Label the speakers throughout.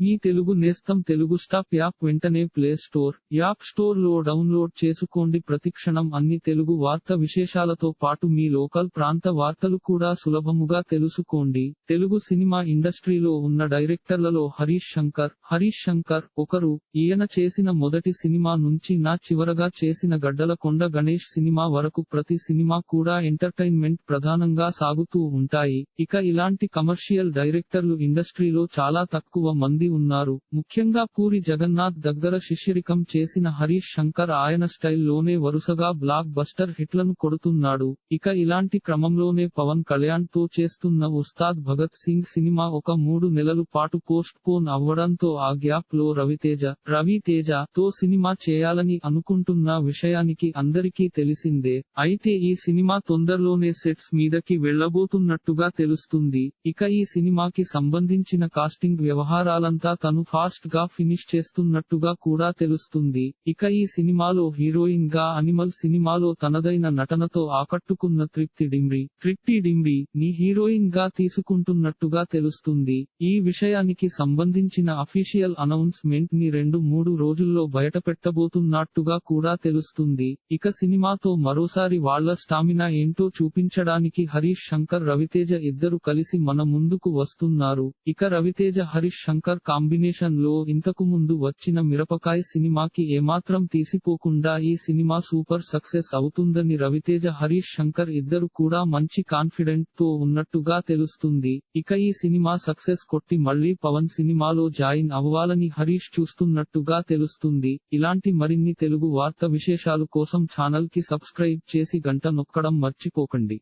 Speaker 1: మీ తెలుగు నేస్తం Telugu stop app వెంటనే play store App స్టోర్లో డౌన్లోడ్ చేసుకోండి. ప్రతిక్షణం అన్ని తెలుగు వార్త విశేషాలతో పాటు మీ లోకల్ ప్రాంత వార్తలు కూడా సులభముగా తెలుసుకోండి. తెలుగు సినిమా ఇండస్ట్రీలో ఉన్న డైరెక్టర్లలో హరీష్ శంకర్ హరీష్ శంకర్ ఒకరు ఈయన చేసిన మొదటి సినిమా నుంచి నా చివరగా చేసిన గడ్డల కొండ గణేష్ సినిమా వరకు ప్రతి సినిమా కూడా ఎంటర్టైన్మెంట్ ప్రధానంగా సాగుతూ ఉంటాయి. ఇక ఇలాంటి కమర్షియల్ డైరెక్టర్లు ఇండస్ట్రీలో చాలా తక్కువ మంది ఉన్నారు. ముఖ్యంగా పూరి జగన్నాథ్ దగ్గర శిష్యరికం చేసిన హరీష్ శంకర్ ఆయన స్టైల్లోనే వరుసగా బ్లాక్ బస్టర్ హిట్లను కొడుతున్నాడు. ఇక ఇలాంటి క్రమంలోనే పవన్ కళ్యాణ్తో చేస్తున్న ఉస్తాద్ భగత్ సింగ్ సినిమా ఒక మూడు నెలలు పాటు పోస్ట్ పోన్ అవ్వడంతో ఆ గ్యాప్లో రవితేజ రవితేజ తో సినిమా చేయాలని అనుకుంటున్న విషయానికి అందరికీ తెలిసిందే. అయితే ఈ సినిమా తొందరలోనే సెట్స్ మీదకి వెళ్ళబోతున్నట్టుగా తెలుస్తుంది. ఇక ఈ సినిమాకి సంబంధించిన కాస్టింగ్ వ్యవహారాలంతా తను ఫాస్ట్గా ఫినిష్ చేస్తున్నట్టుగా కూడా తెలుస్తుంది. ఇక ఈ సినిమాలో హీరోయిన్గా అనిమల్ సినిమాలో తనదైన నటనతో ఆకట్టుకున్న తృప్తి డింబ్రి. తృప్తి డింబ్రి ని హీరోయిన్గా తీసుకుంటున్నట్టుగా తెలుస్తుంది. ఈ విషయానికి సంబంధించిన అఫీషియల్ అనౌన్స్మెంట్ని రెండు మూడు రోజుల్లో బయటపెట్టబోతున్నట్టుగా కూడా తెలుస్తుంది. ఇక సినిమాతో మరోసారి వాళ్ళ స్టామినా ఏంటో చూపించడానికి హరీష్ శంకర్ రవితేజ ఇద్దరు కలిసి మన ముందుకు వస్తున్నారు. ఇక రవితేజ హరీష్ శంకర్ కాంబినేషన్లో ఇంతకు ముందు వచ్చిన మిరపకాయ్ సినిమాకి ఏమాత్రం తీసిపోకుండా ఈ సినిమా సూపర్ సక్సెస్ అవుతుందని రవితేజ హరీష్ శంకర్ ఇద్దరు కూడా మంచి కాన్ఫిడెంట్తో ఉన్నట్టుగా తెలుస్తుంది. ఇక ఈ సినిమా సక్సెస్ కొట్టి మళ్ళీ పవన్ సినిమాలో జాయిన్ అవ్వాలని హరీష్ చూస్తున్నట్టుగా తెలుస్తుంది. ఇలాంటి మరిన్ని తెలుగు వార్త విశేషాలు కోసం ఛానల్కి సబ్స్క్రైబ్ చేసి గంట నొక్కడం మర్చిపోకండి.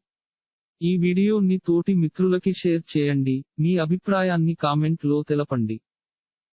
Speaker 1: ఈ వీడియోని తోటి మిత్రులకి షేర్ చేయండి. మీ అభిప్రాయాన్ని కామెంట్లో తెలపండి.